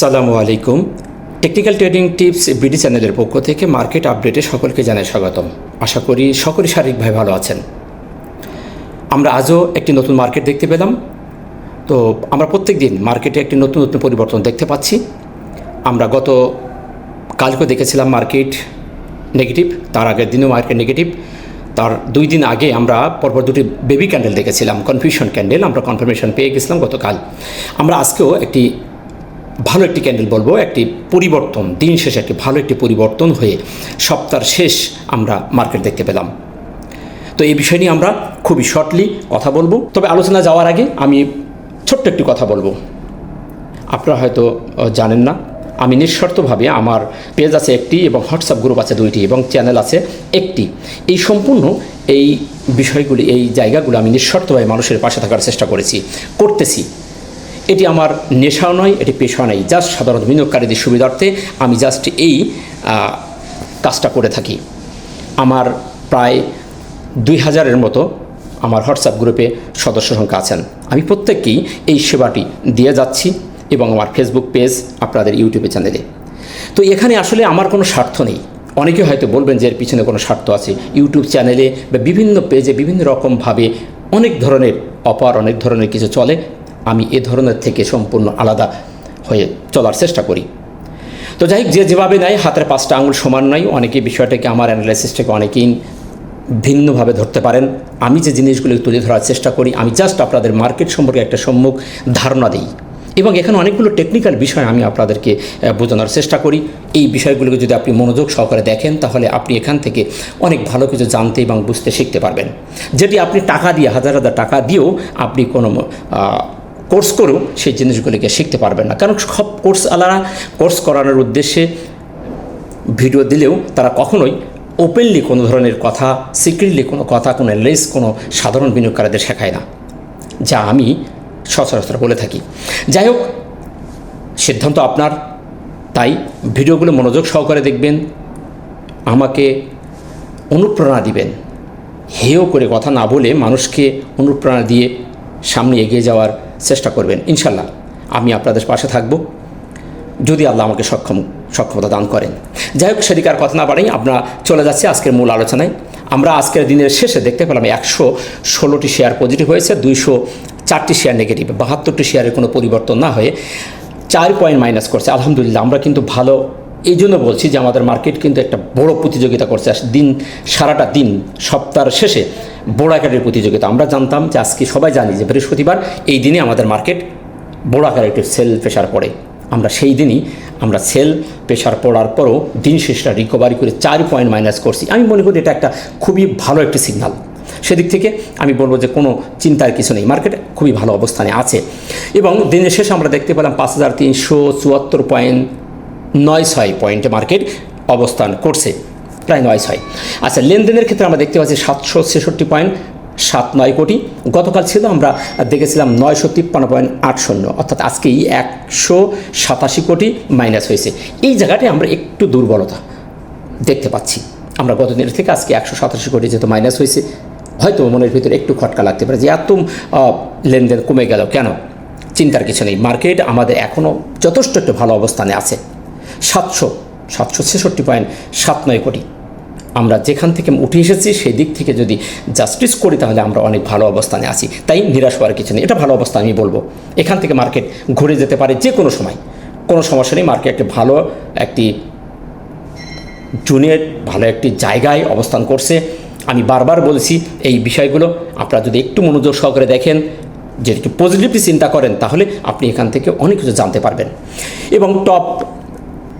সালামু আলাইকুম। Technical trading tips BD চ্যানেলের পক্ষ থেকে মার্কেট আপডেটে সকলকে জানাই স্বাগতম। আশা করি সকলে শারীরিকভাবে ভালো আছেন। আমরা আজও একটি নতুন মার্কেট দেখতে পেলাম। তো আমরা প্রত্যেক দিন মার্কেটে একটি নতুন নতুন পরিবর্তন দেখতে পাচ্ছি। আমরা গত কালকে দেখেছিলাম মার্কেট নেগেটিভ, তার আগের দিনও মার্কেট নেগেটিভ। তার দুই দিন আগে আমরা পরপর দুটি বেবি ক্যান্ডেল দেখেছিলাম, কনফিউশন ক্যান্ডেল, আমরা কনফার্মেশন পেয়ে গেছিলাম গতকাল। আমরা আজকেও একটি ভালো একটি ক্যান্ডেল বলব, একটি পরিবর্তন, দিন শেষে একটি ভালো একটি পরিবর্তন হয়ে সপ্তাহ শেষ আমরা মার্কেট দেখতে পেলাম। তো এই বিষয় নিয়ে আমরা খুবই শর্টলি কথা বলব। তবে আলোচনা যাওয়ার আগে আমি ছোট্ট একটি কথা বলব। আপনারা হয়তো জানেন না, আমি নিঃশর্তভাবে আমার পেজ আছে একটি এবং হোয়াটসঅ্যাপ গ্রুপ আছে দুইটি এবং চ্যানেল আছে একটি। এই সম্পূর্ণ এই বিষয়গুলি, এই জায়গাগুলো আমি নিঃশর্তভাবে মানুষের পাশে থাকার চেষ্টা করেছি, করতেছি। এটি আমার নেশাও নয়, এটি পেশা নয় জাস্ট সাধারণ বিনিয়োগকারীদের সুবিধার্থে আমি জাস্ট এই কাজটা করে থাকি। আমার প্রায় দুই হাজারের মতো আমার হোয়াটসঅ্যাপ গ্রুপে সদস্য সংখ্যা আছেন। আমি প্রত্যেককেই এই সেবাটি দিয়ে যাচ্ছি এবং আমার ফেসবুক পেজ, আপনাদের ইউটিউবে চ্যানেলে। তো এখানে আসলে আমার কোনো স্বার্থ নেই। অনেকে হয়তো বলবেন যে এর পিছনে কোনো স্বার্থ আছে। ইউটিউব চ্যানেলে বা বিভিন্ন পেজে বিভিন্ন রকমভাবে অনেক ধরনের অপার অনেক ধরনের কিছু চলে। আমি এ ধরনের থেকে সম্পূর্ণ আলাদা হয়ে চলার চেষ্টা করি। তো যাই যে যেভাবে নেয়, হাতের পাঁচটা আঙুল সমান নয়। অনেকে বিষয়টাকে আমার অ্যানালাইসিসটাকে অনেকেই ভিন্নভাবে ধরতে পারেন। আমি যে জিনিসগুলো তুলে ধরার চেষ্টা করি, আমি জাস্ট আপনাদের মার্কেট সম্পর্কে একটা সম্মুখ ধারণা দিই। এবং এখানে অনেকগুলো টেকনিক্যাল বিষয় আমি আপনাদেরকে বোঝানোর চেষ্টা করি। এই বিষয়গুলোকে যদি আপনি মনোযোগ সহকারে দেখেন, তাহলে আপনি এখান থেকে অনেক ভালো কিছু জানতে এবং বুঝতে শিখতে পারবেন। যেটি আপনি টাকা দিয়ে, হাজার হাজার টাকা দিয়েও আপনি কোনো কোর্স করেও সেই জিনিসগুলিকে শিখতে পারবেন না। কারণ সব কোর্স আলাদা কোর্স করানোর উদ্দেশ্যে ভিডিও দিলেও তারা কখনোই ওপেনলি কোনো ধরনের কথা সিক্রেটলি কোনো কথা, কোনো লেস, কোনো সাধারণ বিনিয়োগকারীদের শেখায় না। যা আমি সচরাচর বলে থাকি। যাই হোক, সিদ্ধান্ত আপনার। তাই ভিডিওগুলো মনোযোগ সহকারে দেখবেন, আমাকে অনুপ্রেরণা দিবেন। হেয় করে কথা না বলে মানুষকে অনুপ্রেরণা দিয়ে সামনে এগিয়ে যাওয়ার চেষ্টা করবেন, ইনশাল্লাহ। আমি আপনাদের পাশে থাকব। যদি আল্লাহ আমাকে সক্ষম, সক্ষমতা দান করেন। যাই হোক সেদিকার কথা না বাড়াই, আমরা চলে যাচ্ছি আজকের মূল আলোচনায়। আমরা আজকের দিনের শেষে দেখতে পেলাম একশো ষোলোটি শেয়ার পজিটিভ হয়েছে, দুইশো চারটি শেয়ার নেগেটিভ বাহাত্তরটি শেয়ারের কোনো পরিবর্তন না হয়ে চার পয়েন্ট মাইনাস করছে। আলহামদুলিল্লাহ, আমরা কিন্তু ভালো এই জন্য বলছি যে আমাদের মার্কেট কিন্তু একটা বড় প্রতিযোগিতা করছে। দিন, সারাটা দিন, সপ্তাহের শেষে বড় আকারের প্রতিযোগিতা। আমরা জানতাম যে আজকে সবাই জানি যে বৃহস্পতিবার এই দিনে আমাদের মার্কেট বড় আকারে একটি সেল প্রেশার পড়ে। আমরা সেই দিনই আমরা সেল প্রেশার পড়ার পরও দিন শেষটা রিকভারি করে চার পয়েন্ট মাইনাস করছি। আমি মনে করি এটা একটা খুবই ভালো একটি সিগনাল সেদিক থেকে আমি বলব যে কোনো চিন্তার কিছু নেই। মার্কেট খুবই ভালো অবস্থানে আছে। এবং দিনের শেষে আমরা দেখতে পেলাম পাঁচ হাজার তিনশো চুয়াত্তর পয়েন্ট নয় ছয় পয়েন্টে মার্কেট অবস্থান করছে, প্রায় নয় ছয়। আচ্ছা লেনদেনের ক্ষেত্রে আমরা দেখতে পাচ্ছি সাতশো ছেষট্টি পয়েন্ট সাত নয় কোটি। গতকাল ছিল, আমরা দেখেছিলাম নয়শো তিপ্পান্ন পয়েন্ট আট শূন্য, অর্থাৎ আজকেই একশো সাতাশি কোটি মাইনাস হয়েছে। এই জায়গাটায় আমরা একটু দুর্বলতা দেখতে পাচ্ছি। আমরা গত দিনের থেকে আজকে একশো সাতাশি কোটি যেহেতু মাইনাস হয়েছে, হয়তো মনের ভিতরে একটু খটকা লাগতে পারে যে এত লেনদেন কমে গেল কেন? চিন্তার কিছু নেই। মার্কেট আমাদের এখনও যথেষ্ট একটু ভালো অবস্থানে আছে। সাতশো সাতশো ছেষট্টি পয়েন্ট সাত নয় কোটি। আমরা যেখান থেকে উঠে এসেছি, সেই দিক থেকে যদি জাস্টিস করি, তাহলে আমরা অনেক ভালো অবস্থানে আছি। তাই নিরাশ হওয়ার কিছু নেই। এটা ভালো অবস্থা আমি বলব। এখান থেকে মার্কেট ঘুরে যেতে পারে যে কোনো সময়। কোনো সমস্যা নেই। মার্কেট একটি ভালো একটি জুনের ভালো একটি জায়গায় অবস্থান করছে। আমি বারবার বলেছি এই বিষয়গুলো। আপনারা যদি একটু মনোযোগ সহকারে দেখেন যে একটু পজিটিভলি চিন্তা করেন, তাহলে আপনি এখান থেকে অনেক কিছু জানতে পারবেন। এবং টপ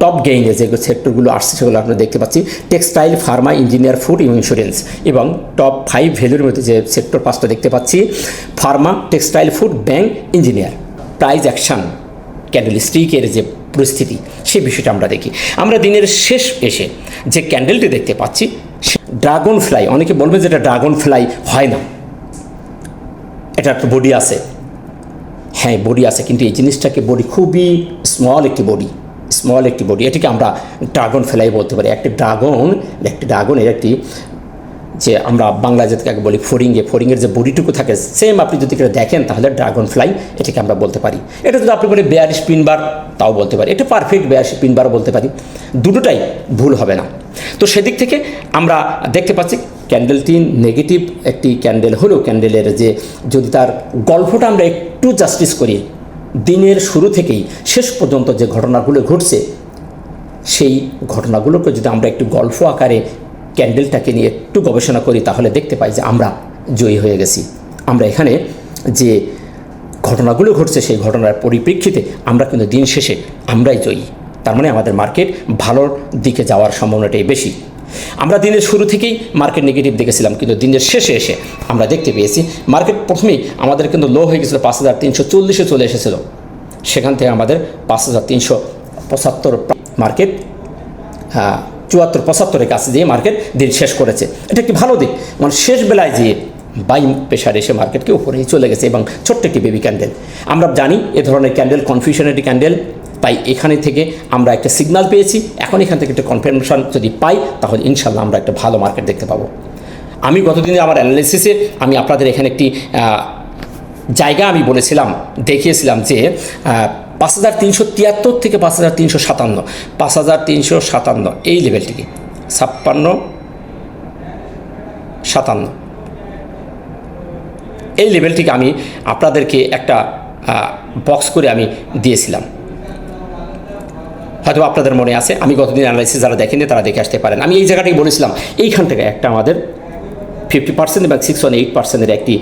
টপ গেইনে যে সেক্টরগুলো আসছে সেগুলো আমরা দেখতে পাচ্ছি। টেক্সটাইল ফার্মা ইঞ্জিনিয়ার ফুড এবং ইন্স্যুরেন্স এবং টপ ফাইভ ভ্যালুর মধ্যে যে সেক্টর পাঁচটা দেখতে পাচ্ছি। Pharma textile food bank engineer price action candle স্টিকের যে পরিস্থিতি, সে বিষয়টা আমরা দেখি। আমরা দিনের শেষ এসে যে ক্যান্ডেলটি দেখতে পাচ্ছি ড্রাগন ফ্লাই অনেকে বলবে যে এটা ড্রাগন ফ্লাই হয় না। এটা একটা বডি আছে। হ্যাঁ বডি আছে, কিন্তু এই জিনিসটাকে বডি খুবই স্মল একটি বডি স্মল একটি বডি এটিকে আমরা ড্রাগন ফ্লাই বলতে পারি। একটি ড্রাগন একটি ড্রাগনের একটি যে আমরা বাংলা যেটাকে বলি ফোরিংয়ে ফোরিংয়ের যে বডিটুকু থাকে সেম আপনি যদি এটা দেখেন, তাহলে ড্রাগন ফ্লাই এটাকে আমরা বলতে পারি। এটা যদি আপনি বলি বেয়ার স্পিনবার তাও বলতে পারি। এটা পারফেক্ট বেয়ার স্পিনবারও বলতে পারি। দুটোটাই ভুল হবে না। তো সেদিক থেকে আমরা দেখতে পাচ্ছি ক্যান্ডেলটি নেগেটিভ একটি ক্যান্ডেল হলেও ক্যান্ডেলের যে যদি তার গল্পটা আমরা একটু জাস্টিস করি দিনের শুরু থেকেই শেষ পর্যন্ত যে ঘটনাগুলো ঘটছে, সেই ঘটনাগুলোকে যদি আমরা একটু গল্প আকারে ক্যান্ডেলটাকে নিয়ে একটু গবেষণা করি, তাহলে দেখতে পাই যে আমরা জয়ী হয়ে গেছি। আমরা এখানে যে ঘটনাগুলো ঘটছে, সেই ঘটনার পরিপ্রেক্ষিতে আমরা কিন্তু দিন শেষে আমরাই জয়ী। তার মানে আমাদের মার্কেট ভালোর দিকে যাওয়ার সম্ভাবনাটাই বেশি। আমরা দিনের শুরু থেকেই মার্কেট নেগেটিভ দেখেছিলাম, কিন্তু দিনের শেষে এসে আমরা দেখতে পেয়েছি মার্কেট প্রথমেই আমাদের কিন্তু লো হয়ে গেছিল পাঁচ হাজার তিনশো চল্লিশে চলে এসেছিল। সেখান থেকে আমাদের পাঁচ হাজার তিনশো পঁচাত্তর মার্কেট চুয়াত্তর পঁচাত্তরের কাছে দিয়ে মার্কেট দিন শেষ করেছে। এটা একটি ভালো দিক মানে শেষ বেলায় যেয়ে বাই প্রেশার এসে মার্কেটকে উপরেই চলে গেছে এবং ছোট্ট একটি বেবি ক্যান্ডেল আমরা জানি এ ধরনের ক্যান্ডেল কনফিউশনারি ক্যান্ডেল তাই এখানে থেকে আমরা একটা সিগন্যাল পেয়েছি। এখন এখান থেকে একটা কনফার্মেশন যদি পাই, তাহলে ইনশাল্লাহ আমরা একটা ভালো মার্কেট দেখতে পাবো। আমি গতদিনে আমার অ্যানালিসিসে আমি আপনাদের এখানে একটি জায়গা আমি বলেছিলাম, দেখিয়েছিলাম যে পাঁচ হাজার তিনশো তিয়াত্তর থেকে পাঁচ হাজার তিনশো সাতান্ন। পাঁচ হাজার তিনশো সাতান্ন, এই লেভেলটিকে ছাপ্পান্ন, সাতান্ন। এই লেভেলটিকে আমি আপনাদেরকে একটা বক্স করে আমি দিয়েছিলাম। হয়তো আপনাদের মনে আছে, আমি গতদিন অ্যানালাইসিস যারা দেখেনি তারা দেখে আসতে পারেন। আমি এই জায়গাটাই বলেছিলাম, এইখান থেকে একটা আমাদের ফিফটি পার্সেন্ট এবং সিক্স ওয়ান এইট পার্সেন্টের একটি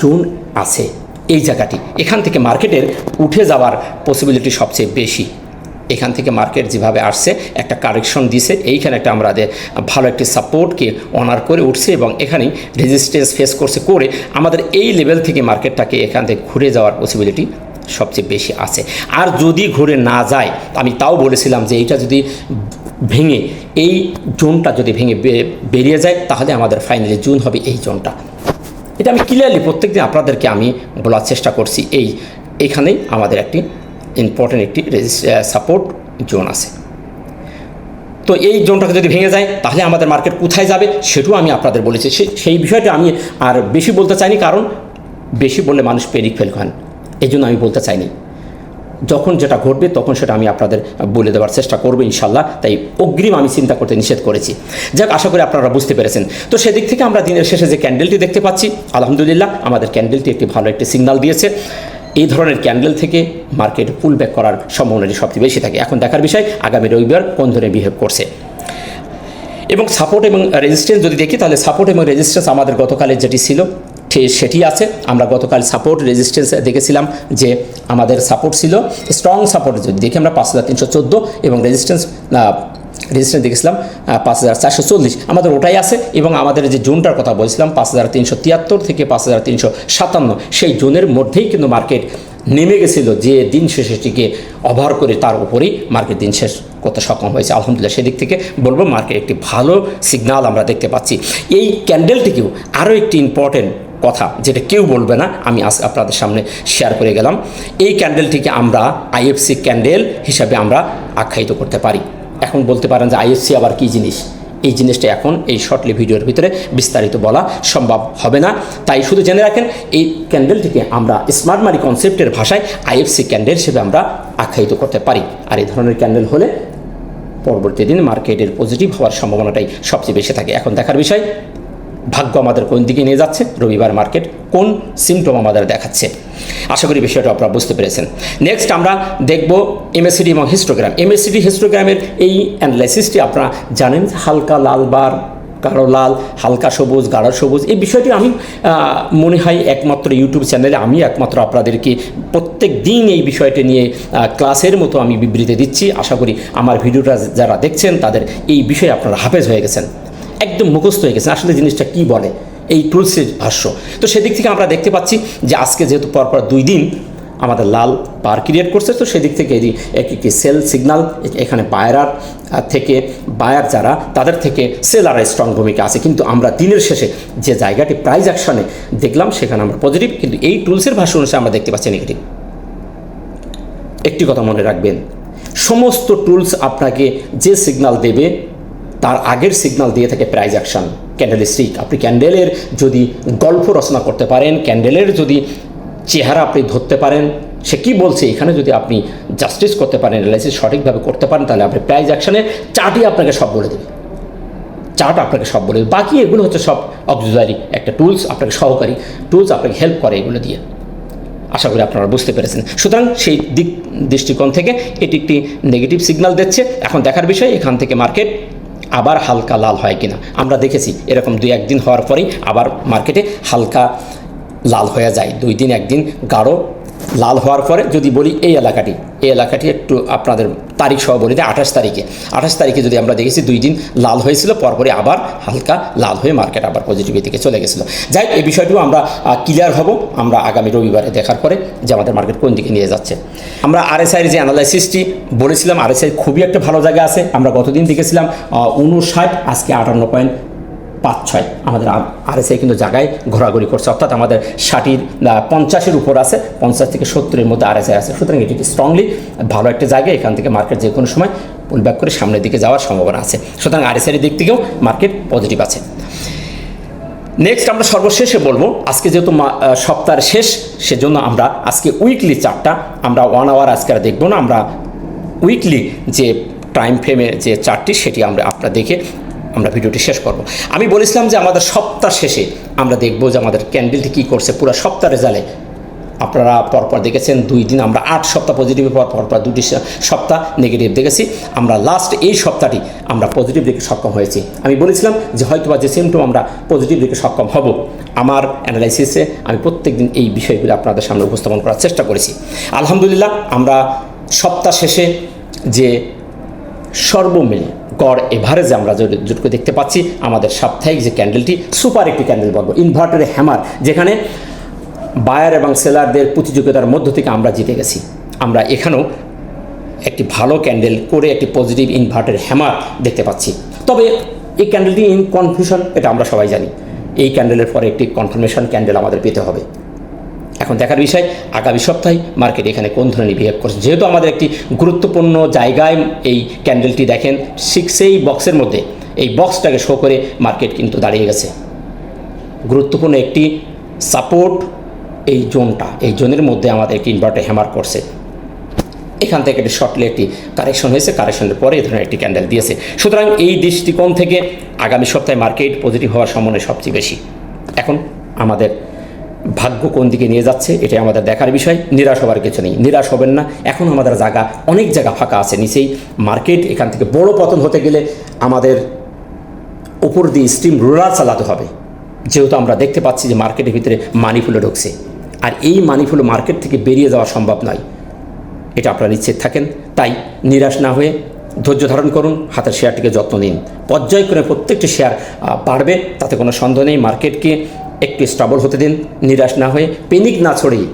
জোন আছে। এই জায়গাটি, এখান থেকে মার্কেটের উঠে যাওয়ার পসিবিলিটি সবচেয়ে বেশি। এখান থেকে মার্কেট যেভাবে আসছে, একটা কারেকশন দিছে। এইখানে একটা আমাদের ভালো একটি সাপোর্টকে অনার করে উঠছে এবং এখানেই রেজিস্ট্যান্স ফেস করছে করে আমাদের এই লেভেল থেকে মার্কেটটাকে এখান থেকে ঘুরে যাওয়ার পসিবিলিটি সবচেয়ে বেশি আছে। আর যদি ঘুরে না যায়, আমি তাও বলেছিলাম যে এইটা যদি ভেঙে, এই জোনটা যদি ভেঙে বেরিয়ে যায়, তাহলে আমাদের ফাইনালি জুন হবে এই জোনটা। এটা আমি ক্লিয়ারলি প্রত্যেকদিন আপনাদেরকে আমি বলার চেষ্টা করছি। এই, এখানেই আমাদের একটি ইম্পর্টেন্ট একটি সাপোর্ট জোন আছে। তো এই জোনটাকে যদি ভেঙে যায়, তাহলে আমাদের মার্কেট কোথায় যাবে সেটাও আমি আপনাদের বলেছি। সেই বিষয়টা আমি আর বেশি বলতে চাইনি, কারণ বেশি বললে মানুষ পেরিক ফেল খান এই জন্য আমি বলতে চাইনি। যখন যেটা ঘটবে, তখন সেটা আমি আপনাদের বলে দেওয়ার চেষ্টা করব ইনশাল্লাহ। তাই অগ্রিম আমি চিন্তা করতে নিষেধ করেছি। যাক, আশা করি আপনারা বুঝতে পেরেছেন। তো সেদিক থেকে আমরা দিনের শেষে যে ক্যান্ডেলটি দেখতে পাচ্ছি, আলহামদুলিল্লাহ, আমাদের ক্যান্ডেলটি একটি ভালো একটি সিগন্যাল দিয়েছে। এই ধরনের ক্যান্ডেল থেকে মার্কেট পুল ব্যাক করার সম্ভাবনাটি সবচেয়ে বেশি থাকে। এখন দেখার বিষয়, আগামী রবিবার কোন ধরনের বিহেভ করছে। এবং সাপোর্ট এবং রেজিস্ট্যান্স যদি দেখি, তাহলে সাপোর্ট এবং রেজিস্ট্যান্স আমাদের গতকালের যেটি ছিল সেটি আছে। আমরা গতকাল সাপোর্ট রেজিস্ট্যান্স দেখেছিলাম যে আমাদের সাপোর্ট ছিল। স্ট্রং সাপোর্ট যদি দেখি, আমরা পাঁচ হাজার তিনশো চোদ্দ এবং রেজিস্ট্যান্স রেজিস্ট্যান্স দেখেছিলাম পাঁচ হাজার চারশো চল্লিশ। আমাদের ওটাই আছে এবং আমাদের যে জোনটার কথা বলছিলাম, পাঁচ হাজার তিনশো তিয়াত্তর থেকে পাঁচ হাজার তিনশো সাতান্ন, সেই জোনের মধ্যেই কিন্তু মার্কেট নেমে গেছিল যে দিন শেষেটিকে অভার করে তার উপরেই মার্কেট দিন শেষ করতে সক্ষম হয়েছে। আলহামদুলিল্লাহ, সেদিক থেকে বলব মার্কেট একটি ভালো সিগনাল আমরা দেখতে পাচ্ছি। এই ক্যান্ডেলটিকেও আরও একটি ইম্পর্টেন্ট কথা, যেটা কেউ বলবে না, আমি আজ আপনাদের সামনে শেয়ার করে গেলাম। এই ক্যান্ডেলটিকে আমরা আইএফসি ক্যান্ডেল হিসাবে আমরা আখ্যায়িত করতে পারি। এখন বলতে পারেন যে আইএফসি আবার কী জিনিস? এই জিনিসটা এখন এই শর্টলি ভিডিওর ভিতরে বিস্তারিত বলা সম্ভব হবে না। তাই শুধু জেনে রাখেন, এই ক্যান্ডেলটিকে আমরা স্মার্ট মারি কনসেপ্টের ভাষায় আইএফসি ক্যান্ডেল হিসেবে আমরা আখ্যায়িত করতে পারি। আর এই ধরনের ক্যান্ডেল হলে পরবর্তী দিন মার্কেটের পজিটিভ হওয়ার সম্ভাবনাটাই সবচেয়ে বেশি থাকে। এখন দেখার বিষয় ভাগ্য আমাদের কোন দিকে নিয়ে যাচ্ছে? রবিবার মার্কেট কোন সিমটম আমাদের দেখাচ্ছে? আশা করি বিষয়টা আপনারা বুঝতে পেরেছেন। নেক্সট আমরা দেখব এমএসিডি এবং হিস্টোগ্রাম এমএসিডি হিস্টোগ্রামের এই অ্যানালাইসিসটি আপনারা জানেন হালকা লাল বার, গাঢ় লাল, হালকা সবুজ, গাঢ় সবুজ। এই বিষয়টি আমি মনে হয় একমাত্র ইউটিউব চ্যানেলে আমি একমাত্র আপনাদেরকে প্রত্যেক দিন এই বিষয়টি নিয়ে ক্লাসের মতো আমি বিবৃতি দিচ্ছি। আশা করি আমার ভিডিওটা যারা দেখছেন তাদের এই বিষয়ে আপনারা হাফেজ হয়ে গেছেন। একদম মুখস্থ হয়ে গেছেন আসলে জিনিসটা কি বলে? এই টুলসের ভাষ্য। তো সেদিক থেকে আমরা দেখতে পাচ্ছি যে আজকে যেহেতু পরপর দুই দিন আমাদের লাল পার ক্রিয়েট করছে, তো সেদিক থেকে এই এক একটি সেল সিগনাল এখানে বায়ারার থেকে বায়ার যারা, তাদের থেকে সেলারের স্ট্রং ভূমিকা আছে। কিন্তু আমরা দিনের শেষে যে জায়গাটি প্রাইজ অ্যাকশনে দেখলাম, সেখানে আমরা পজিটিভ কিন্তু এই টুলসের ভাষ্য অনুসারে আমরা দেখতে পাচ্ছি নেগেটিভ একটি কথা মনে রাখবেন, সমস্ত টুলস আপনাকে যে সিগনাল দেবে তার আগের সিগনাল দিয়ে থাকে প্রাইজ অ্যাকশন ক্যান্ডেল স্টিক আপনি ক্যান্ডেলের যদি গল্প রচনা করতে পারেন ক্যান্ডেলের যদি চেহারা আপনি ধরতে পারেন, সে কি বলছে? এখানে যদি আপনি জাস্টিস করতে পারেন অ্যানালাইসিস সঠিকভাবে করতে পারেন, তাহলে আপনি প্রাইজ অ্যাকশনের চার্টই আপনাকে সব বলে দেবে। চার্ট আপনাকে সব বলে দেবে। বাকি এগুলো হচ্ছে সব অক্সিলারি একটা টুলস আপনাকে সহকারী টুলস আপনাকে হেল্প করে এগুলো দিয়ে। আশা করি আপনারা বুঝতে পেরেছেন। সুতরাং সেই দিক দৃষ্টিকোণ থেকে এটি একটি নেগেটিভ সিগন্যাল দিচ্ছে। এখন দেখার বিষয়, এখান থেকে মার্কেট আবার হালকা লাল হয় কিনা। আমরা দেখেছি এরকম দুই একদিন হওয়ার পরেই আবার মার্কেটে হালকা লাল হয়ে যায়। দুই দিন, একদিন গাঢ় লাল হওয়ার পরে যদি বলি এই এলাকাটি এই এলাকাটি একটু আপনাদের তারিখ সহ বলি আঠাশ তারিখে। আঠাশ তারিখে যদি আমরা দেখেছি দুই দিন লাল হয়েছিল, পরপরই আবার হালকা লাল হয়ে মার্কেট আবার পজিটিভের দিকে চলে গেছিল। যাই এই বিষয়টিও আমরা ক্লিয়ার হব। আমরা আগামী রবিবারে দেখার পরে যে আমাদের মার্কেট কোন দিকে নিয়ে যাচ্ছে। আমরা আরএসআইয়ের যে অ্যানালাইসিসটি বলেছিলাম আরএসআই খুবই একটা ভালো জায়গা আছে। আমরা গতদিন দেখেছিলাম উনষাট আজকে আটান্ন পয়েন্ট পাঁচ ছয় আমাদের আর আরএসআই কিন্তু জায়গায় ঘোরাঘুরি করছে। অর্থাৎ আমাদের ষাটির পঞ্চাশের উপর আছে। পঞ্চাশ থেকে সত্তরের মধ্যে আর আরএসআই আছে। সুতরাং এটি স্ট্রংলি ভালো একটা জায়গা। এখান থেকে মার্কেট যে কোনো সময় পুলব্যাক করে সামনের দিকে যাওয়ার সম্ভাবনা আছে। সুতরাং আর আরএসআইয়ের দিক থেকেও মার্কেট পজিটিভ আছে। নেক্সট আমরা সর্বশেষে বলব, আজকে যেহেতু সপ্তাহের শেষ, সেজন্য আমরা আজকে উইকলি চার্টটা আমরা ওয়ান আওয়ার আজকে আর দেখব না। আমরা উইকলি যে টাইম ফ্রেমের যে চার্টটি সেটি আমরা আপনারা দেখে আমরা ভিডিওটি শেষ করব। আমি বলেছিলাম যে আমাদের সপ্তাহ শেষে আমরা দেখব যে আমাদের ক্যান্ডেলটি কী করছে পুরো সপ্তাহ রেজাল্টে। আপনারা পরপর দেখেছেন দুই দিন, আমরা আট সপ্তাহ পজিটিভের পর পরপর দুটি সপ্তাহ নেগেটিভ দেখেছি। আমরা লাস্ট এই সপ্তাহটি আমরা পজিটিভ দিকে সক্ষম হয়েছি। আমি বলেছিলাম যে হয়তো বা যে সিমটম আমরা পজিটিভ দিকে সক্ষম হব। আমার অ্যানালাইসিসে আমি প্রত্যেক দিন এই বিষয়গুলো আপনাদের সামনে উপস্থাপন করার চেষ্টা করেছি। আলহামদুলিল্লাহ, আমরা সপ্তাহ শেষে যে সর্বমিলে গড় এভারেজে আমরা যেটুকু দেখতে পাচ্ছি, আমাদের সাপ্তাহিক যে ক্যান্ডেলটি, সুপার একটি ক্যান্ডেল বলব ইনভার্টারে হ্যামার যেখানে বায়ার এবং সেলারদের প্রতিযোগিতার মধ্য থেকে আমরা জিতে গেছি। আমরা এখানেও একটি ভালো ক্যান্ডেল করে একটি পজিটিভ ইনভার্টার হ্যামার দেখতে পাচ্ছি। তবে এই ক্যান্ডেলটি ইন কনফিউশন এটা আমরা সবাই জানি। এই ক্যান্ডেলের পরে একটি কনফার্মেশন ক্যান্ডেল আমাদের পেতে হবে। এখন দেখার বিষয়, আগামী সপ্তাহে মার্কেট এখানে কোন ধরনের বিহেভ করছে? যেহেতু আমাদের একটি গুরুত্বপূর্ণ জায়গায় এই ক্যান্ডেলটি দেখেন সিক্স এই বক্সের মধ্যে এই বক্সটাকে শো করে মার্কেট কিন্তু দাঁড়িয়ে গেছে। গুরুত্বপূর্ণ একটি সাপোর্ট এই জোনটা এই জোনের মধ্যে আমাদের একটি ইনভার্টার হ্যামার করছে। এখান থেকে একটি শর্টলি একটি কারেকশন হয়েছে কারেকশনের পরে এই ধরনের একটি ক্যান্ডেল দিয়েছে। সুতরাং এই দৃষ্টিকোণ থেকে আগামী সপ্তাহে মার্কেট পজিটিভ হওয়ার সম্ভাবনা সবচেয়ে বেশি। এখন আমাদের ভাগ্য কোন দিকে নিয়ে যাচ্ছে, এটাই আমাদের দেখার বিষয়। নিরাশ হওয়ার কিছু নেই। নিরাশ হবেন না। এখন আমাদের জায়গা, অনেক জায়গা ফাঁকা আছে নিচেই। মার্কেট, এখান থেকে বড় পতন হতে গেলে আমাদের উপর দিয়ে স্টিম রোলার চালাতে হবে। যেহেতু আমরা দেখতে পাচ্ছি যে মার্কেটের ভিতরে মানি ফুলে ঢুকছে। আর এই মানি ফুলো মার্কেট থেকে বেরিয়ে যাওয়া সম্ভব নয়। এটা আপনারা নিশ্চিত থাকেন। তাই নিরাশ না হয়ে ধৈর্য ধারণ করুন, হাতের শেয়ারটিকে যত্ন নিন। পর্যায়ক্রমে প্রত্যেকটি শেয়ার বাড়বে, তাতে কোনো সন্দেহ নেই। মার্কেটকে একটু স্টাবল হতে দিন, নিরাশ না হয়ে পেনিক না ছড়িয়ে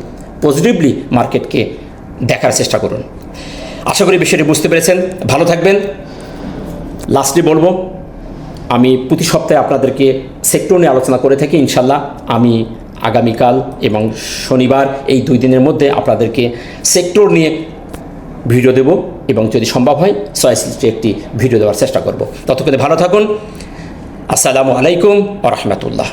পজিটিভলি মার্কেটকে দেখার চেষ্টা করুন। আশা করি বিষয়টি বুঝতে পেরেছেন। ভালো থাকবেন। লাস্টলি বলব, আমি প্রতি সপ্তাহে আপনাদেরকে সেক্টর নিয়ে আলোচনা করে থাকি, ইনশাল্লাহ। আমি আগামীকাল এবং শনিবার এই দুই দিনের মধ্যে আপনাদেরকে সেক্টর নিয়ে ভিডিও দেব এবং যদি সম্ভব হয় চয়েস একটি ভিডিও দেওয়ার চেষ্টা করব। ততক্ষণে ভালো থাকুন। আসসালামু আলাইকুম আ রহমতুল্লাহ।